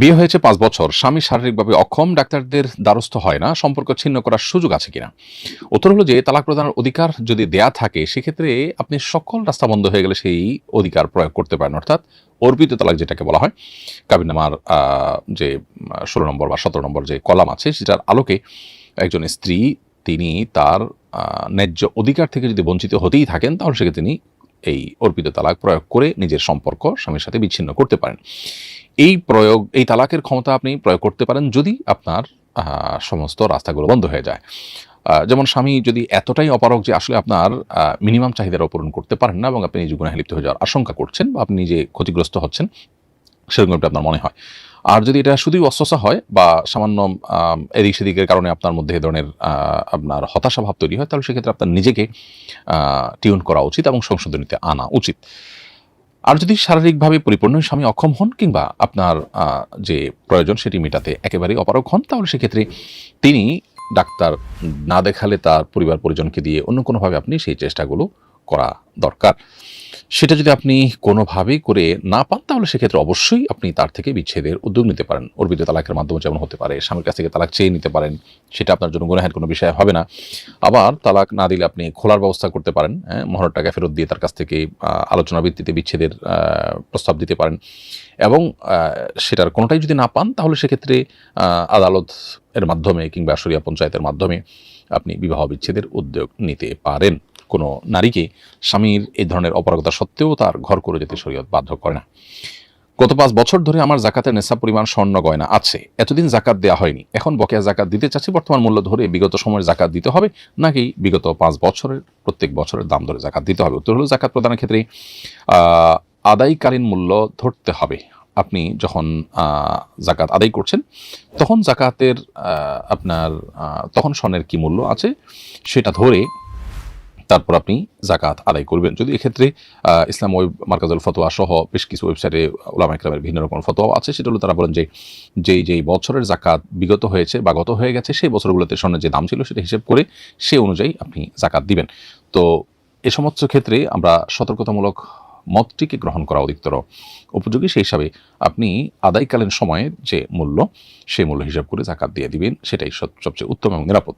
বিয়ে হয়েছে পাঁচ বছর। স্বামী শারীরিকভাবে অক্ষম, ডাক্তারদের দ্বারস্থ হয় না, সম্পর্ক ছিন্ন করার সুযোগ আছে কিনা? উত্তর হলো যে, তালাক প্রদানের অধিকার যদি দেয়া থাকে, সেক্ষেত্রে আপনি সকল রাস্তা বন্ধ হয়ে গেলে সেই অধিকার প্রয়োগ করতে পারেন। অর্থাৎ অর্পিত তালাক যেটাকে বলা হয়, কাবিনামার যে, ষোলো নম্বর বা সতেরো নম্বর যে কলাম আছে, সেটার আলোকে একজন স্ত্রী, তিনি তার ন্যায্য অধিকার থেকে যদি বঞ্চিত হতেই থাকেন, তাহলে সেক্ষেত্রে তিনি এই অর্পিত তালাক প্রয়োগ করে নিজের সম্পর্ক স্বামীর সাথে বিচ্ছিন্ন করতে পারেন। এই প্রয়োগ, এই তালাকের ক্ষমতা আপনি প্রয়োগ করতে পারেন যদি আপনার সমস্ত রাস্তাগুলো বন্ধ হয়ে যায়। যেমন স্বামী যদি এতটাই অপারক যে আসলে আপনার মিনিমাম চাহিদার পূরণ করতে পারেন না এবং আপনি নিজে গুণায় লিপ্ত হয়ে যাওয়ার আশঙ্কা করছেন বা আপনি নিজে ক্ষতিগ্রস্ত হচ্ছেন, সেরকম আপনার মনে হয়। আর যদি এটা শুধুই অস্বসা হয় বা সামান্য এদিক সেদিকের কারণে আপনার মধ্যে এ ধরনের আপনার হতাশা ভাব তৈরি হয়, তাহলে সেক্ষেত্রে আপনার নিজেকে টিউন করা উচিত এবং সংশোধনীতে আনা উচিত। আর যদি শারীরিকভাবে পরিপূর্ণ স্বামী অক্ষম হন কিংবা আপনার যে প্রয়োজন সেটি মেটাতে একেবারেই অপারক হন, তাহলে সেক্ষেত্রে তিনি ডাক্তার না দেখালে তার পরিবার পরিজনকে দিয়ে অন্য কোনোভাবে আপনি সেই চেষ্টাগুলো করা দরকার। সেটা যদি আপনি কোনোভাবেই করে না পান তাহলে সেক্ষেত্রে অবশ্যই আপনি তার থেকে বিচ্ছেদের উদ্যোগ নিতে পারেন। অর্পিত তালাকের মাধ্যমে যেমন হতে পারে স্বামীর কাছ থেকে তালাক চেয়ে নিতে পারেন সেটা আপনার জন্য গুণাহের কোনো বিষয় হবে না। আবার তালাক না দিলে আপনি খোলার ব্যবস্থা করতে পারেন হ্যাঁ, মোহরের টাকা ফেরত দিয়ে তার কাছ থেকে আলোচনা ভিত্তিতে বিচ্ছেদের প্রস্তাব দিতে পারেন। এবং সেটার কোনোটাই যদি না পান তাহলে সেক্ষেত্রে আদালত এর মাধ্যমে কিংবা সরিয়া পঞ্চায়েতের মাধ্যমে আপনি বিবাহ বিচ্ছেদের উদ্যোগ নিতে পারেন। কোনো নারীকে স্বামীর এই ধরনের অপারগতা সত্ত্বেও তার ঘর করে যেতে শরীয়ত বাধ্য করে না। গত পাঁচ বছর ধরে আমার জাকাতের নেশা পরিমাণ স্বর্ণ গয়না আছে। এতদিন জাকাত দেওয়া হয়নি। এখন বকেয়া জাকাত দিতে চাচ্ছি, বর্তমান মূল্য ধরে বিগত সময়ের জাকাত দিতে হবে, নাকি বিগত পাঁচ বছরের, প্রত্যেক বছরের দাম ধরে জাকাত দিতে হবে? উত্তর হলো জাকাত প্রদানের ক্ষেত্রে আদায়কালীন মূল্য ধরতে হবে। আপনি যখন জাকাত আদায় করছেন, তখন জাকাতের আপনার তখন স্বর্ণের কি মূল্য আছে, সেটা ধরে তারপর আপনি জাকাত আদায় করবেন। যদি এক্ষেত্রে ইসলাম ওয়েব মার্কাজুল ফতোয়া সহ বেশ কিছু ওয়েবসাইটে ওলামা ইকরামের ভিন্ন রকম ফতোয়া আছে। সেটা হলো তারা বলেন যে, যেই যেই বছরের জাকাত বিগত হয়েছে বা গত হয়ে গেছে, সেই বছরগুলোতে স্বর্ণের যে দাম ছিল সেটা হিসেব করে সে অনুযায়ী আপনি জাকাত দিবেন। তো এ সমস্ত ক্ষেত্রে আমরা সতর্কতামূলক মতটিকে গ্রহণ করা অধিকতর উপযোগী। সেই হিসাবে আপনি আদায়কালীন সময়ের যে মূল্য সেই মূল্য হিসাব করে জাকাত দিয়ে দিবেন, সেটাই সবচেয়ে উত্তম এবং নিরাপদ।